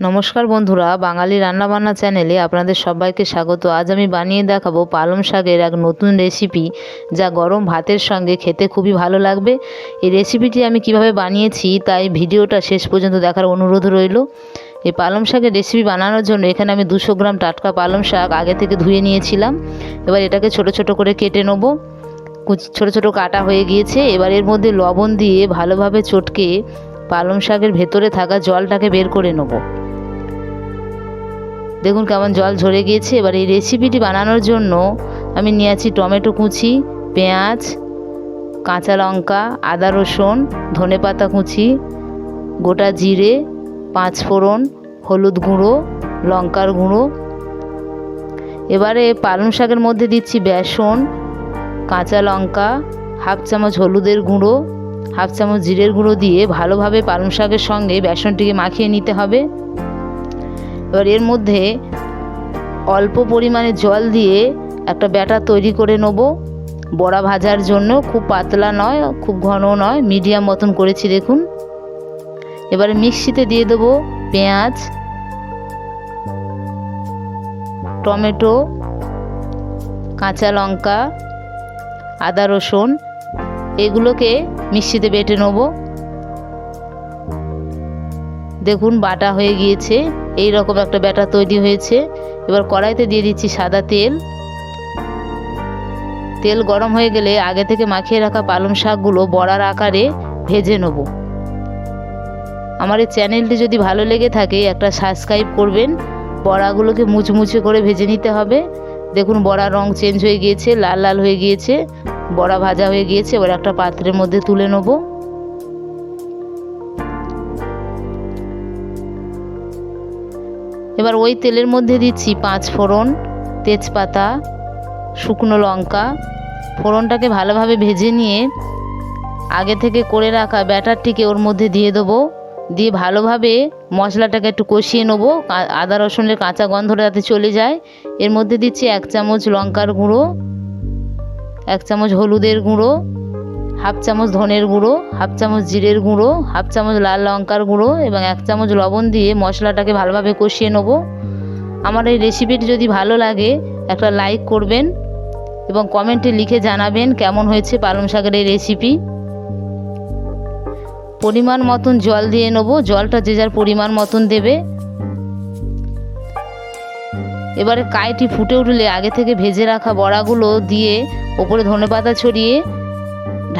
নমস্কার বন্ধুরা, বাঙালি রান্নাবান্না চ্যানেলে আপনাদের সবাইকে স্বাগত। আজ আমি বানিয়ে দেখাবো পালং শাকের এক নতুন রেসিপি যা গরম ভাতের সঙ্গে খেতে খুবই ভালো লাগবে। এই রেসিপিটি আমি কীভাবে বানিয়েছি তাই ভিডিওটা শেষ পর্যন্ত দেখার অনুরোধ রইল। এই পালং শাকের রেসিপি বানানোর জন্য এখানে আমি দুশো গ্রাম টাটকা পালং শাক আগে থেকে ধুয়ে নিয়েছিলাম। এবার এটাকে ছোট ছোট করে কেটে নেব। ছোটো ছোটো কাটা হয়ে গিয়েছে। এবার এর মধ্যে লবণ দিয়ে ভালোভাবে চটকে পালং শাকের ভেতরে থাকা জলটাকে বের করে নেব। দেখুন কেমন জল ঝরে গিয়েছে। এবার এই রেসিপিটি বানানোর জন্য আমি নিয়ে আছি টমেটো কুচি, পেঁয়াজ, কাঁচা লঙ্কা, আদা রসুন, ধনে পাতা কুচি, গোটা জিরে পাঁচ ফোড়ন হলুদ গুঁড়ো, লঙ্কার গুঁড়ো। এবারে পালং শাকের মধ্যে দিচ্ছি বেসন, কাঁচা লঙ্কা, হাফ চামচ হলুদের গুঁড়ো, হাফ চামচ জিরের গুঁড়ো দিয়ে ভালোভাবে পালং শাকের সঙ্গে বেসনটিকে মাখিয়ে নিতে হবে। এবার এর মধ্যে অল্প পরিমাণে জল দিয়ে একটা ব্যাটার তৈরি করে নেব। বড়া ভাজার জন্য খুব পাতলা নয়, খুব ঘন নয়, মিডিয়াম মতন করেছি দেখুন। এবারে মিক্সিতে দিয়ে দেবো পেঁয়াজ, টমেটো, কাঁচা লঙ্কা, আদা রসুন, এগুলোকে মিক্সিতে বেটে নেব। দেখুন বাটা হয়ে গিয়েছে। এই রকম একটা ব্যাটার তৈরি হয়েছে। এবার কড়াইতে দিয়ে দিচ্ছি সাদা তেল। তেল গরম হয়ে গেলে আগে থেকে মাখিয়ে রাখা পালং শাকগুলো বড়ার আকারে ভেজে নেব। আমার এই চ্যানেলটি যদি ভালো লেগে থাকে, একটা সাবস্ক্রাইব করবেন। বড়াগুলোকে মুচমুচে করে ভেজে নিতে হবে। দেখুন, বড়ার রং চেঞ্জ হয়ে গিয়েছে, লাল লাল হয়ে গিয়েছে, বড়া ভাজা হয়ে গিয়েছে। এবার একটা পাত্রের মধ্যে তুলে নেব। এবার ওই তেলের মধ্যে দিচ্ছি পাঁচ ফোড়ন, তেজপাতা, শুকনো লঙ্কা। ফোড়নটাকে ভালোভাবে ভেজে নিয়ে আগে থেকে করে রাখা ব্যাটারটিকে ওর মধ্যে দিয়ে দেবো। দিয়ে ভালোভাবে মশলাটাকে একটু কষিয়ে নেব আদা, রসুনের কাঁচা গন্ধটা যাতে চলে যায়। এর মধ্যে দিচ্ছি এক চামচ লঙ্কার গুঁড়ো, এক চামচ হলুদের গুঁড়ো হাফ চামচ ধনের গুঁড়ো, হাফ চামচ জিরের গুঁড়ো, হাফ চামচ লাল লঙ্কার গুঁড়ো এবং এক চামচ লবণ দিয়ে মশলাটাকে ভালোভাবে কষিয়ে নেব। আমার এই রেসিপিটি যদি ভালো লাগে, একটা লাইক করবেন এবং কমেন্টে লিখে জানাবেন কেমন হয়েছে পালং শাকের এই রেসিপি। পরিমাণ মতন জল দিয়ে নেব, জলটা যে যার পরিমাণ মতন দেবে। এবারে কাইটি ফুটে উঠলে আগে থেকে ভেজে রাখা বড়াগুলো দিয়ে ওপরে ধনে পাতা ছড়িয়ে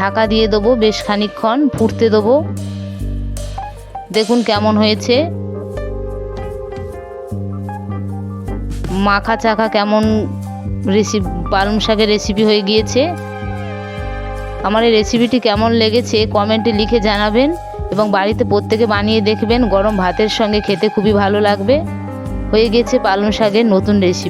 ঢাকা দিয়ে দেবো, বেশ খানিকক্ষণ ফুটতে দেবো। দেখুন কেমন হয়েছে। মাখা চাখা কেমন রেসিপি পালং শাকের রেসিপি হয়ে গিয়েছে। আমার এই রেসিপিটি কেমন লেগেছে কমেন্টে লিখে জানাবেন এবং বাড়িতে প্রত্যেকে বানিয়ে দেখবেন। গরম ভাতের সঙ্গে খেতে খুবই ভালো লাগবে। হয়ে গেছে পালং শাকের নতুন রেসিপি